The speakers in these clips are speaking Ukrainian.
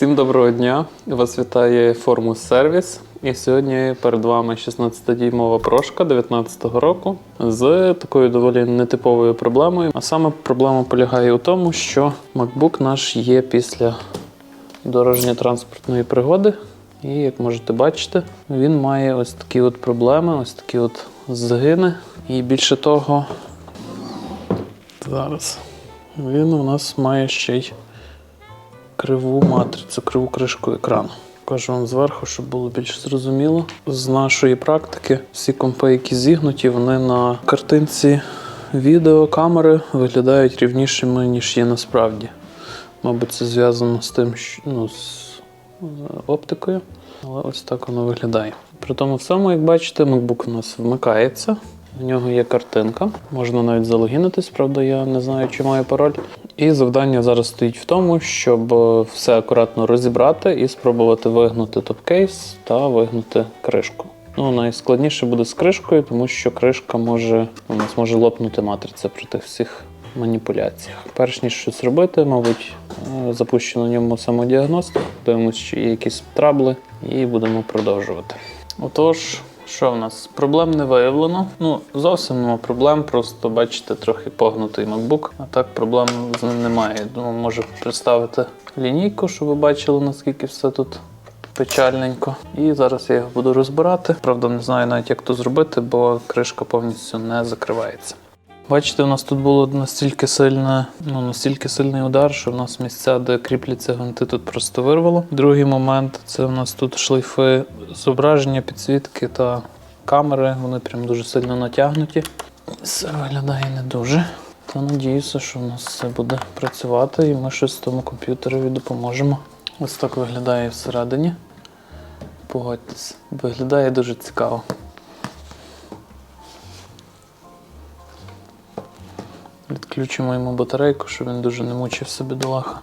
Всім доброго дня! Вас вітає Формус Сервіс. І сьогодні перед вами 16-дюймова прошка 19-го року з такою доволі нетиповою проблемою. А саме проблема полягає у тому, що MacBook наш є після дорожньо-транспортної пригоди. І як можете бачити, він має ось такі от проблеми, ось такі от згини. І більше того, зараз він у нас має ще й криву матрицю, криву кришку екрану. Покажу вам зверху, щоб було більш зрозуміло. З нашої практики всі компи, які зігнуті, вони на картинці відеокамери виглядають рівнішими, ніж є насправді. Мабуть, це зв'язано з тим, що ну, з оптикою. Але ось так воно виглядає. При тому всьому, як бачите, MacBook у нас вмикається. В нього є картинка. Можна навіть залогінитись, правда, я не знаю, чи маю пароль. І завдання зараз стоїть в тому, щоб е, все акуратно розібрати і спробувати вигнути топ-кейс та вигнути кришку. Ну, найскладніше буде з кришкою, тому що кришка може у нас може лопнути матриця при тих всіх маніпуляціях. Перш ніж щось робити, мабуть, е, запущу на ньому самодіагностику, дивимося, чи є якісь трабли, і будемо продовжувати. Отож, що в нас? Проблем не виявлено. Ну, зовсім нема проблем, просто бачите, трохи погнутий MacBook. А так проблем з ним немає. Думаю, можу представити лінійку, щоб ви бачили, наскільки все тут печальненько. І зараз я його буду розбирати. Правда, не знаю навіть, як то зробити, бо кришка повністю не закривається. Бачите, у нас тут було настільки сильне, ну настільки сильний удар, що в нас місця, де кріпляться гвинти, тут просто вирвало. Другий момент це у нас тут шлейфи зображення, підсвітки та камери. Вони прям дуже сильно натягнуті. Все виглядає не дуже. Та надіюся, що у нас все буде працювати і ми щось тому комп'ютерові допоможемо. Ось так виглядає всередині. Погодьтесь, виглядає дуже цікаво. Відключимо йому батарейку, щоб він дуже не мучився бідолаха.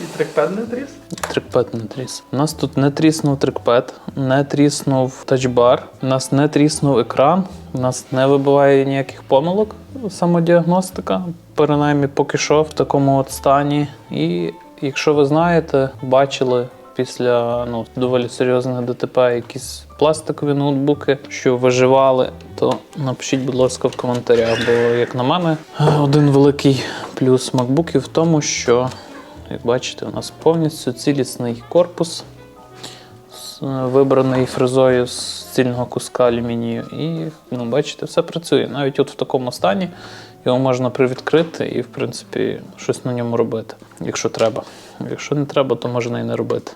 І трекпед не тріс? Трекпет не тріс. У нас тут не тріснув трекпет, не тріснув тачбар, у нас не тріснув екран, у нас не вибиває ніяких помилок самодіагностика. Принаймні поки що в такому от стані. І якщо ви знаєте, бачили після ну, доволі серйозних ДТП якісь пластикові ноутбуки, що виживали, то напишіть, будь ласка, в коментарях. Бо, як на мене, один великий плюс MacBookів в тому, що як бачите, у нас повністю цілісний корпус, вибраний фрезою з цільного куска алюмінію. І ну, бачите, все працює. Навіть от в такому стані його можна привідкрити і, в принципі, щось на ньому робити, якщо треба. Якщо не треба, то можна і не робити.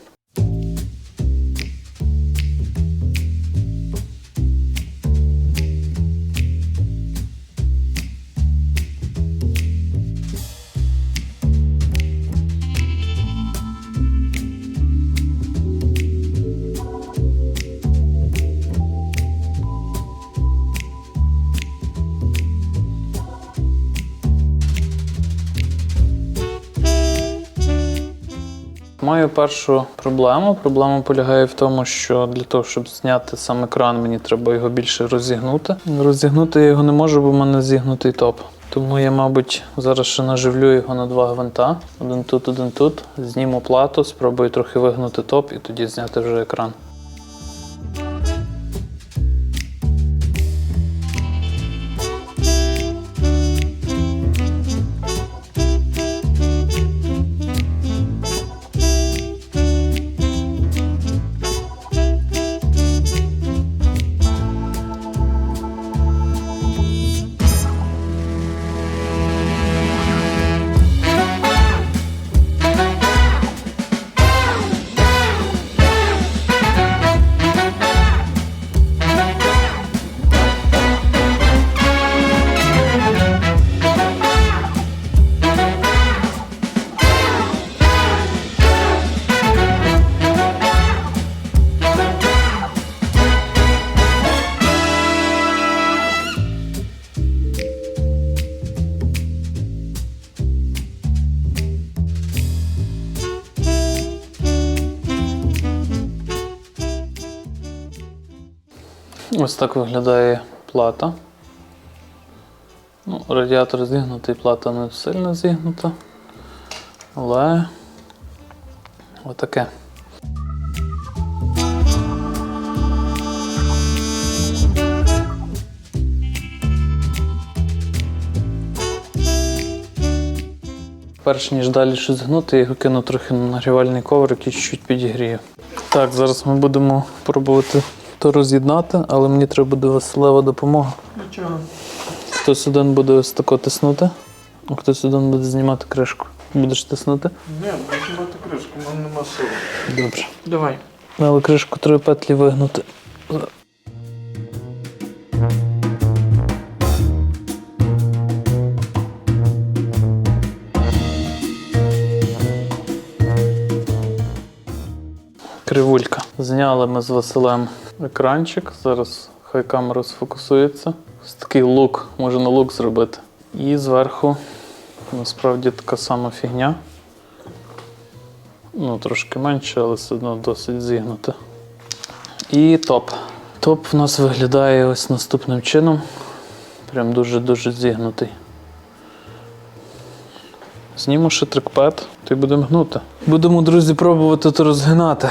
Маю першу проблему. Проблема полягає в тому, що для того, щоб зняти сам екран, мені треба його більше розігнути. Розігнути я його не можу, бо в мене зігнутий топ. Тому я, мабуть, зараз ще наживлю його на два гвинта. Один тут, один тут. Зніму плату, спробую трохи вигнути топ і тоді зняти вже екран. Ось так виглядає плата. Ну, радіатор зігнутий, плата не сильно зігнута. Але отаке. Перш ніж далі щось гнути, я його кину трохи на нагрівальний коврик і чуть-чуть підігрію. Так, зараз ми будемо пробувати то роз'єднати, але мені треба буде Василева допомога. Нічого. Хтось один буде ось тако тиснути, а хтось один буде знімати кришку. Будеш тиснути? Не, буду знімати кришку, в мене нема сили. Добре. Давай. Але кришку треба петлі вигнути. Кривулька. Зняли ми з Василем екранчик. Зараз хай камера сфокусується. Ось такий лук, можна лук зробити. І зверху насправді така сама фігня. Ну, трошки менше, але все одно досить зігнуте. І топ. Топ в нас виглядає ось наступним чином. Прям дуже-дуже зігнутий. Зніму ще трикпад, то й будемо гнути. Будемо, друзі, пробувати то розгинати.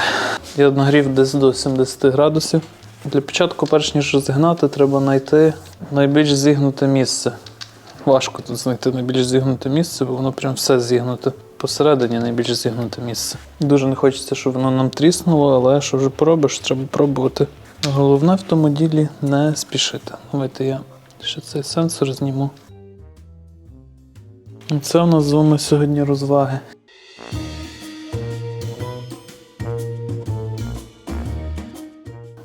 Я нагрів десь до 70 градусів. Для початку, перш ніж розгинати, треба знайти найбільш зігнуте місце. Важко тут знайти найбільш зігнуте місце, бо воно прям все зігнуте. Посередині найбільш зігнуте місце. Дуже не хочеться, щоб воно нам тріснуло, але що вже поробиш, треба пробувати. Головне в тому ділі не спішити. Давайте я ще цей сенсор зніму. Це у нас з вами сьогодні розваги.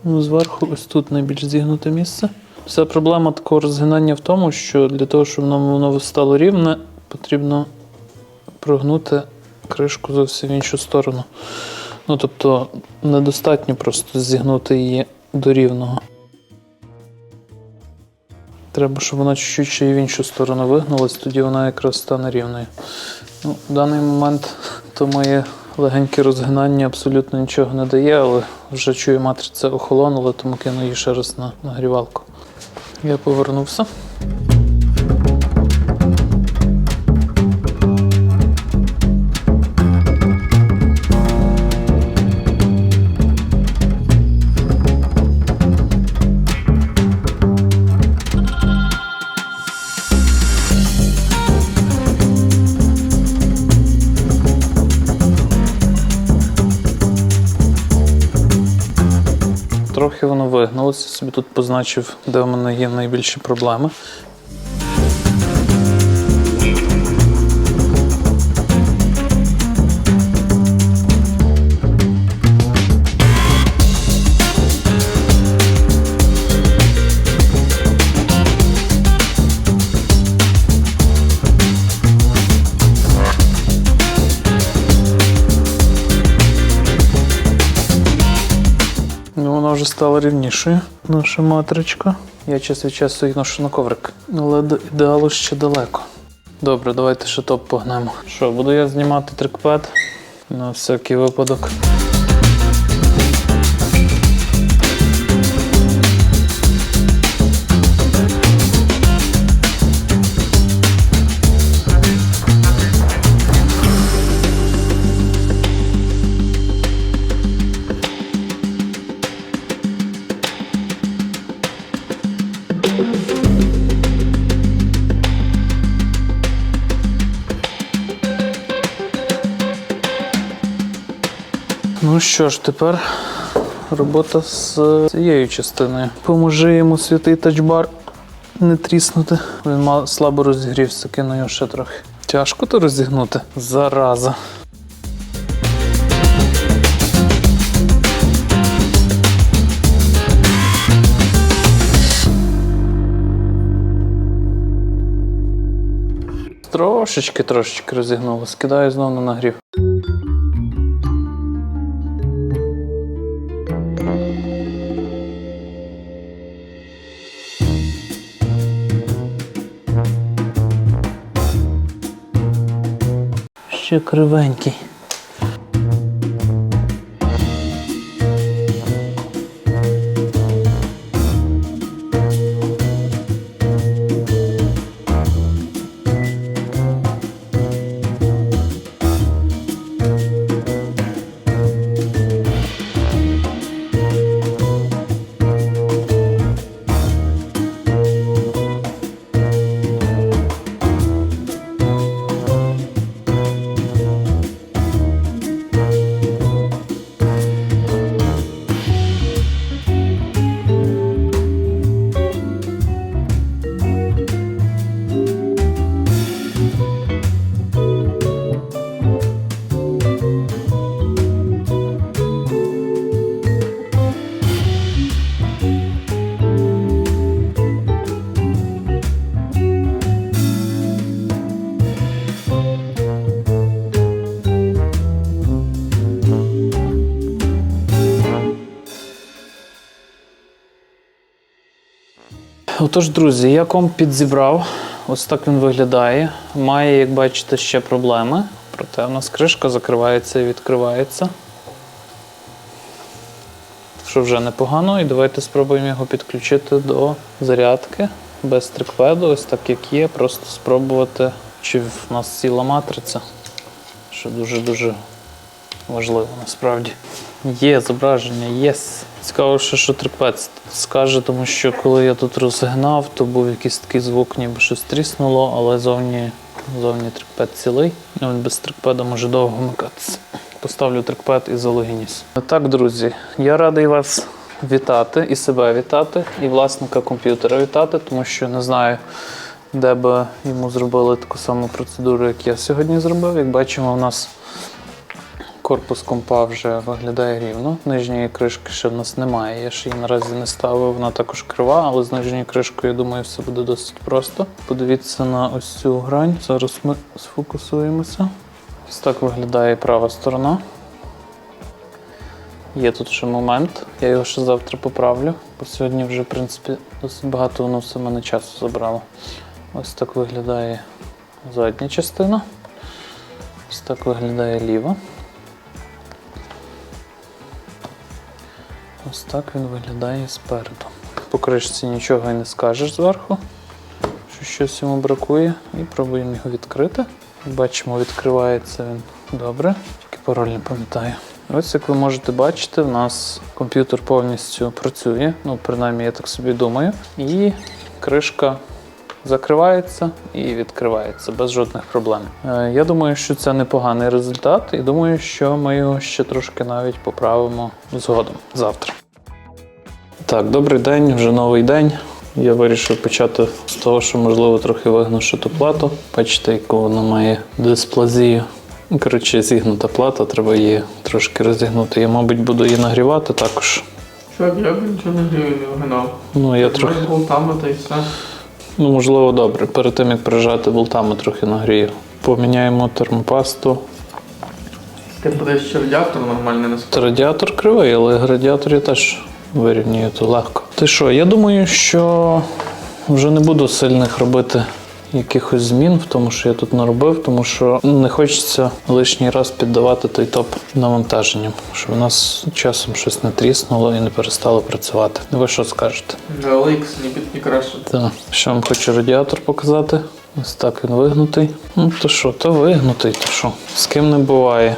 Ну, зверху ось тут найбільш зігнуте місце. Вся проблема такого розгинання в тому, що для того, щоб нам воно стало рівне, потрібно прогнути кришку зовсім в іншу сторону. Ну, тобто, недостатньо просто зігнути її до рівного. Треба, щоб вона чуть-чуть ще в іншу сторону вигнулась, тоді вона якраз стане рівною. Ну, в даний момент то моє легеньке розгинання абсолютно нічого не дає, але вже чую, матриця охолонула, тому кину її ще раз на нагрівалку. Я повернувся. Воно собі тут позначив, де в мене є найбільші проблеми. Вже стала рівнішою, наша матричка. Я час від часу їх ношу на коврик. Але до ідеалу ще далеко. Добре, давайте ще топ погнемо. Що, буду я знімати трикпад на всякий випадок. Що ж, тепер робота з цією частиною. Поможи йому святий тачбар не тріснути. Він мал, слабо розігрівся, кину його ще трохи. Тяжко то розігнути. Зараза. Трошечки, трошечки розігнуло. Скидаю знову на нагрів. Ще кривенький. Отож, друзі, я комп підзібрав. Ось так він виглядає. Має, як бачите, ще проблеми. Проте у нас кришка закривається і відкривається. Що вже непогано. І давайте спробуємо його підключити до зарядки без трикпеду, ось так як є. Просто спробувати, чи в нас ціла матриця. Що дуже-дуже важливо насправді. Є зображення, є. Цікаво, що, що трикпет скаже, тому що коли я тут розгнав, то був якийсь такий звук, ніби щось тріснуло, але зовні, зовні трикпет цілий. Він без трикпеда може довго вмикатися. Поставлю трикпет і залогінюсь. Так, друзі, я радий вас вітати і себе вітати, і власника комп'ютера вітати, тому що не знаю, де би йому зробили таку саму процедуру, як я сьогодні зробив. Як бачимо, у нас корпус компа вже виглядає рівно. Нижньої кришки ще в нас немає. Я ще її наразі не ставив, вона також крива, але з нижньою кришкою, я думаю, все буде досить просто. Подивіться на ось цю грань. Зараз ми сфокусуємося. Ось так виглядає права сторона. Є тут ще момент, я його ще завтра поправлю, бо сьогодні вже, в принципі, досить багато воно все мене часу забрало. Ось так виглядає задня частина. Ось так виглядає ліва. Ось так він виглядає спереду. По кришці нічого і не скажеш зверху, що щось йому бракує. І пробуємо його відкрити. Бачимо, відкривається він добре, тільки пароль не пам'ятаю. Ось як ви можете бачити, в нас комп'ютер повністю працює, ну принаймні я так собі думаю. І кришка закривається і відкривається без жодних проблем. Е, Я думаю, що це непоганий результат, і думаю, що ми його ще трошки навіть поправимо згодом завтра. Так, добрий день, вже новий день. Я вирішив почати з того, що можливо трохи вигнувши ту плату. Бачите, яку вона має дисплазію. Коротше, зігнута плата, треба її трошки розігнути. Я, мабуть, буду її нагрівати також. Що, я б нічого не грію, не. Ну, я трохи. Трохи болтами та й все. Ну, можливо, добре. Перед тим як прижати болтами трохи нагрію. Поміняємо термопасту. Ти будеш ще радіатор нормально не Радіатор кривий, але радіатор я теж вирівнюю то легко. Ти що, я думаю, що вже не буду сильних робити якихось змін в тому, що я тут наробив, тому що не хочеться лишній раз піддавати той топ навантаженням, щоб у нас часом щось не тріснуло і не перестало працювати. Ви що скажете? LX, ні під ні краще. Так, ще вам хочу радіатор показати. Ось так він вигнутий. Ну то що, то вигнутий, то що? З ким не буває.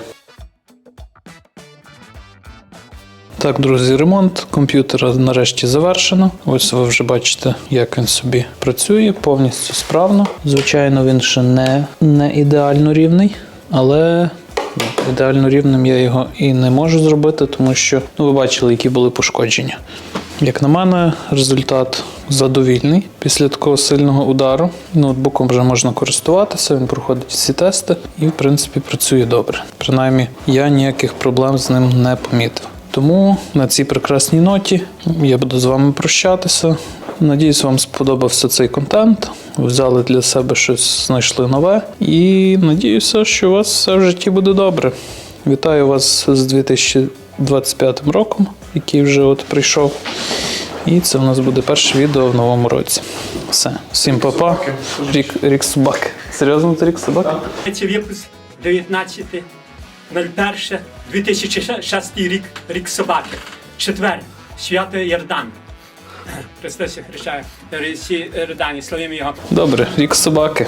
Так, друзі, ремонт комп'ютера нарешті завершено. Ось ви вже бачите, як він собі працює, повністю справно. Звичайно, він ще не, не ідеально рівний, але ну, ідеально рівним я його і не можу зробити, тому що ну, ви бачили, які були пошкодження. Як на мене, результат задовільний після такого сильного удару. Ноутбуком вже можна користуватися, він проходить всі тести і, в принципі, працює добре. Принаймні, я ніяких проблем з ним не помітив. Тому на цій прекрасній ноті я буду з вами прощатися. Надіюсь, вам сподобався цей контент. Взяли для себе щось, знайшли нове. І надіюся, що у вас все в житті буде добре. Вітаю вас з 2025 роком, який вже от прийшов. І це у нас буде перше відео в новому році. Все. Всім па-па. Рік, рік собаки. Серйозно, це рік собаки? Це випуск 19.01.2006 рік, рік собаки. Четвер, свято Ярдан. Христос Хрещає, всі Родані, славімо його. Добре, рік собаки.